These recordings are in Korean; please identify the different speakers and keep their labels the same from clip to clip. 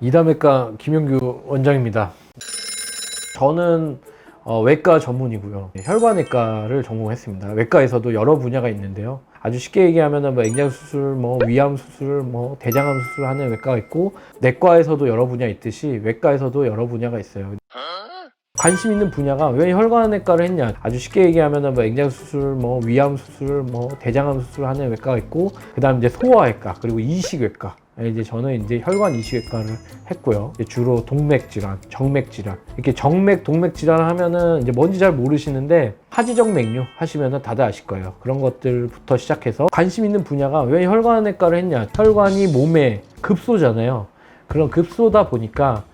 Speaker 1: 이담외과 김영규 원장입니다. 저는 어, 외과 전문이고요. 혈관외과를 전공했습니다. 외과에서도 여러 분야가 있는데요. 아주 쉽게 얘기하면 뭐 앵장 수술, 뭐 위암 수술, 뭐 대장암 수술 하는 외과가 있고 내과에서도 여러 분야 있듯이 외과에서도 여러 분야가 있어요. 관심 있는 분야가 왜 혈관외과를 했냐? 아주 쉽게 얘기하면 뭐 앵장 수술, 뭐 위암 수술, 뭐 대장암 수술 하는 외과가 있고 그 다음 이제 소아외과 그리고 이식외과. 이제 저는 이제 혈관 이식외과를 했고요. 주로 동맥 질환, 정맥 질환. 이렇게 정맥, 동맥 질환 하면은 이제 뭔지 잘 모르시는데 하지정맥류 하시면은 다들 아실 거예요. 그런 것들부터 시작해서 관심 있는 분야가 왜 혈관외과를 했냐? 혈관이 몸에 급소잖아요. 그런 급소다 보니까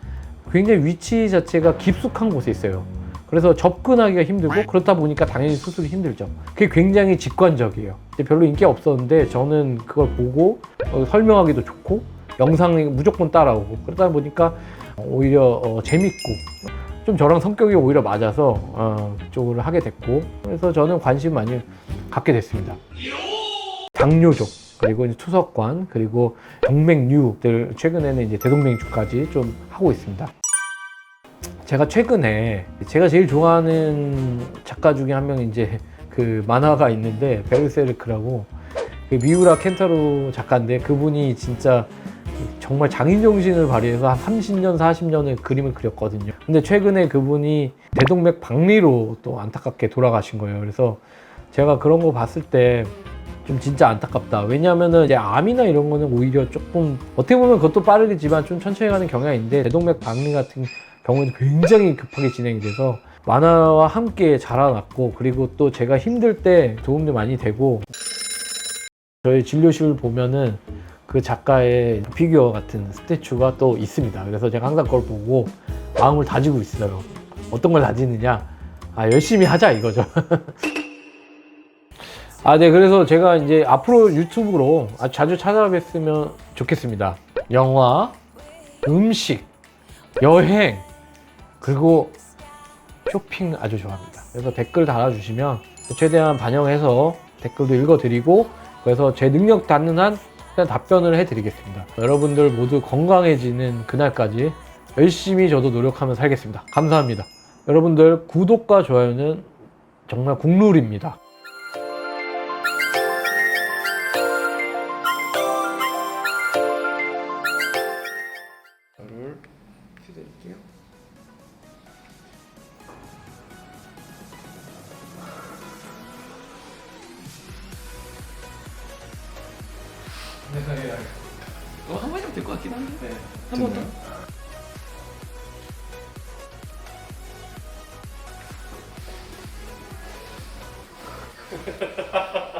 Speaker 1: 굉장히 위치 자체가 깊숙한 곳에 있어요. 그래서 접근하기가 힘들고 그렇다 보니까 당연히 수술이 힘들죠. 그게 굉장히 직관적이에요. 별로 인기가 없었는데 저는 그걸 보고 어, 설명하기도 좋고 영상이 무조건 따라오고 그러다 보니까 오히려 어, 재밌고 좀 저랑 성격이 오히려 맞아서 어, 그쪽을 하게 됐고 그래서 저는 관심 많이 갖게 됐습니다. 당뇨족 그리고 이제 투석관 그리고 동맥류들 최근에는 이제 대동맥류까지 좀 하고 있습니다. 제가 최근에 제가 제일 좋아하는 작가 중에 한 명이 이제 그 만화가 있는데 베르세르크라고 그 미우라 켄타로 작가인데 그분이 진짜 정말 장인 정신을 발휘해서 한 30년, 40년의 그림을 그렸거든요. 근데 최근에 그분이 대동맥 박리로 또 안타깝게 돌아가신 거예요. 그래서 제가 그런 거 봤을 때 좀 진짜 안타깝다. 왜냐하면은 이제 암이나 이런 거는 오히려 조금 어떻게 보면 그것도 빠르겠지만 좀 천천히 가는 경향이 있는데 대동맥 박리 같은 경우는 굉장히 급하게 진행이 돼서 만화와 함께 자라났고 그리고 또 제가 힘들 때 도움도 많이 되고 저희 진료실 보면은 그 작가의 피규어 같은 스태츄가 또 있습니다. 그래서 제가 항상 그걸 보고 마음을 다지고 있어요. 어떤 걸 다지느냐? 아, 열심히 하자 이거죠. 아, 네. 그래서 제가 이제 앞으로 유튜브로 자주 찾아뵀으면 좋겠습니다. 영화, 음식, 여행, 그리고 쇼핑 아주 좋아합니다. 그래서 댓글 달아주시면 최대한 반영해서 댓글도 읽어드리고 그래서 제 능력 닿는 한 답변을 해드리겠습니다. 여러분들 모두 건강해지는 그날까지 열심히 저도 노력하며 살겠습니다. 감사합니다. 여러분들 구독과 좋아요는 정말 국룰입니다.
Speaker 2: 드릴게요. 어, 한 번이면 될 것 같긴 한데. 한번 더.